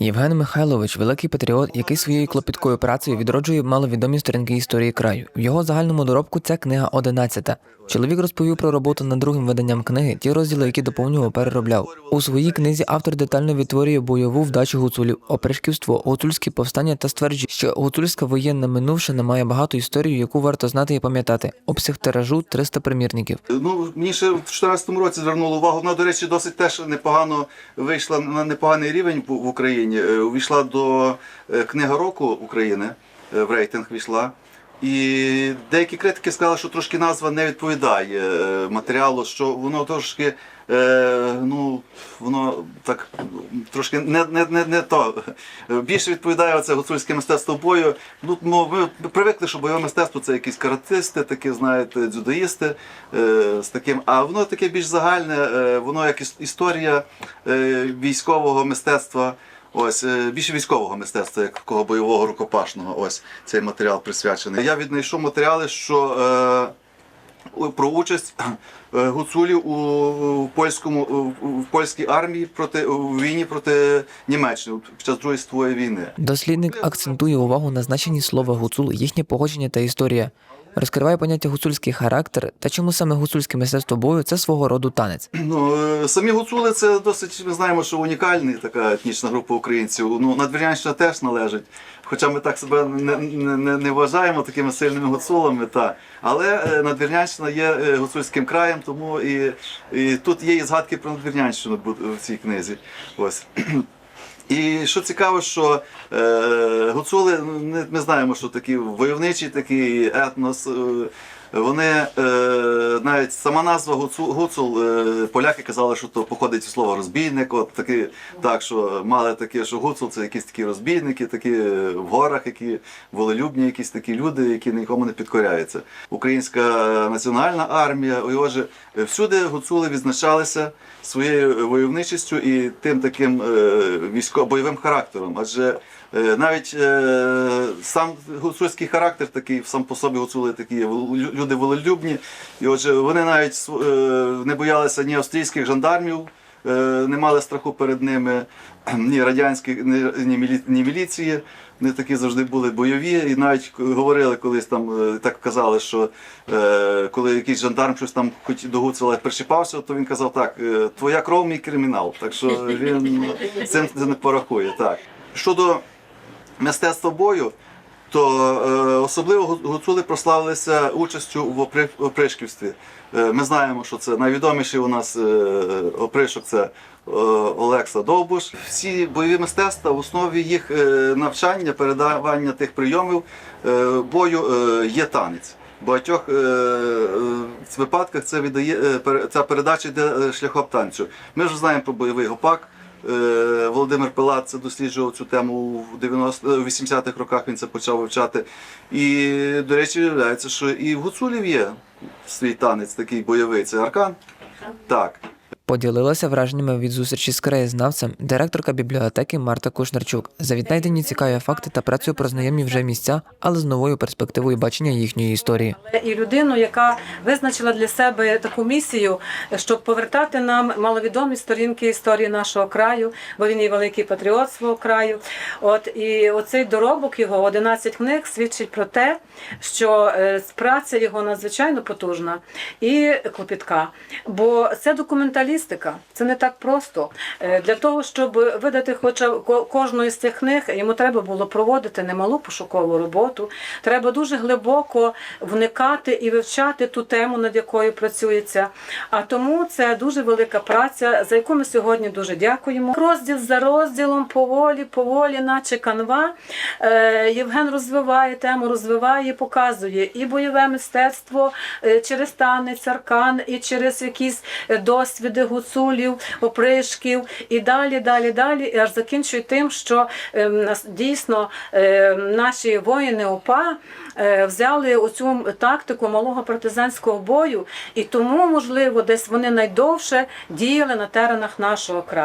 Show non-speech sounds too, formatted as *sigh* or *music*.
Євген Михайлович великий патріот, який своєю клопіткою працею відроджує маловідомі сторінки історії краю. В його загальному доробку ця книга одинадцята. Чоловік розповів про роботу над другим виданням книги, ті розділи, які доповнював, переробляв. У своїй книзі автор детально відтворює бойову вдачу гуцулів, опришківство, гуцульські повстання та стверджує, що гуцульська воєнна минувшина має багату історію, яку варто знати і пам'ятати. Обсяг тиражу 300 примірників. Ну, мені ще в 2014 році звернуло увагу. Вона, до речі, досить теж непогано вийшла на непоганий рівень в в Україні. Е, Увійшла до е, Книга року України, е, в рейтинг війшла. І деякі критики сказали, що трошки назва не відповідає матеріалу, що воно трошки, ну, воно так трошки не, не, не, не то. Більше відповідає оце гуцульське мистецтво бою. Ну, ну, ми привикли, що бойове мистецтво це якісь каратисти, такі, знаєте, дзюдоїсти з таким. А воно таке більш загальне, воно як історія військового мистецтва. Ось е, більше військового мистецтва, як такого бойового рукопашного. Ось цей матеріал присвячений. Я віднайшов матеріали, що е, про участь е, гуцулів у, польському в польській армії проти у війні проти Німеччини під час Другої світової війни. Дослідник акцентує увагу на значенні слова гуцул, їхнє походження та історія. Розкриває поняття гуцульський характер та чому саме гуцульське мистецтво бою це свого роду танець. *clears throat* Ну, е, самі гуцули це досить, ми знаємо, що унікальна така етнічна група українців. Ну, Надвірнянщина теж належить. Хоча ми так себе не, не, не, не вважаємо такими сильними гуцулами, та. але е, Надвірнянщина є е, гуцульським краєм, тому і, і тут є і згадки про Надвірнянщину в цій книзі. Ось. *clears throat* І що цікаво, що е, гуцули, ну, ми знаємо, що такі войовничий такий етнос. Е, вони е, навіть сама назва гуцул, гуцул е, поляки казали, що то походить від слова розбійник. От такі, так що мали таке, що гуцул це якісь такі розбійники, такі е, в горах, які волелюбні, якісь такі люди, які нікому не підкоряються. Українська національна армія, отже, всюди гуцули відзначалися своєю войовничістю і тим таким е, військово-бойовим характером. Адже навіть е, сам гуцульський характер такий, сам по собі гуцули такі лю- люди волелюбні. І отже, вони навіть е, не боялися ні австрійських жандармів, е, не мали страху перед ними, *clears throat* ні радянських, ні, ні, мілі- міліції. Вони такі завжди були бойові, і навіть говорили колись там, е, так казали, що е, коли якийсь жандарм щось там хоч до Гуцула причіпався, то він казав так: е, твоя кров мій кримінал. Так що він *laughs* цим не порахує. Так. Щодо мистецтва бою, то е, особливо гу- гуцули прославилися участю в опри- опришківстві. Е, ми знаємо, що це найвідоміший у нас е, опришок це Олекса Довбуш. Всі бойові мистецтва в основі їх навчання, передавання тих прийомів бою є танець. В багатьох випадках це віддає ця передача йде шляхом танцю. Ми вже знаємо про бойовий гопак. Е, Володимир Пилат це досліджував цю тему в 90 е, в 80-х роках. Він це почав вивчати. І, до речі, виявляється, що і в гуцулів є свій танець такий бойовий. Це аркан. Так. Поділилася враженнями від зустрічі з краєзнавцем директорка бібліотеки Марта Кушнарчук. За віднайдені цікаві факти та працею про знайомі вже місця, але з новою перспективою бачення їхньої історії. і людину, яка визначила для себе таку місію, щоб повертати нам маловідомі сторінки історії нашого краю, бо він є великий патріот свого краю. От і оцей доробок його 11 книг свідчить про те, що е, праця його надзвичайно потужна і клопітка. Бо це документалістика, це не так просто. Е, Для того, щоб видати хоча кожну із цих книг, йому треба було проводити немалу пошукову роботу. Треба дуже глибоко вникати і вивчати ту тему, над якою працюється. А тому це дуже велика праця, за яку ми сьогодні дуже дякуємо. Розділ за розділом, поволі, поволі, наче канва. Е, Євген розвиває тему, розвиває, показує і бойове мистецтво е, через танець, аркан, і через якісь досвіди гуцулів, опришків, і далі, далі, далі, і аж закінчую тим, що е, дійсно е, наші воїни ОПА е, взяли оцю тактику малого партизанського бою, і тому, можливо, десь вони найдовше діяли на теренах нашого краю.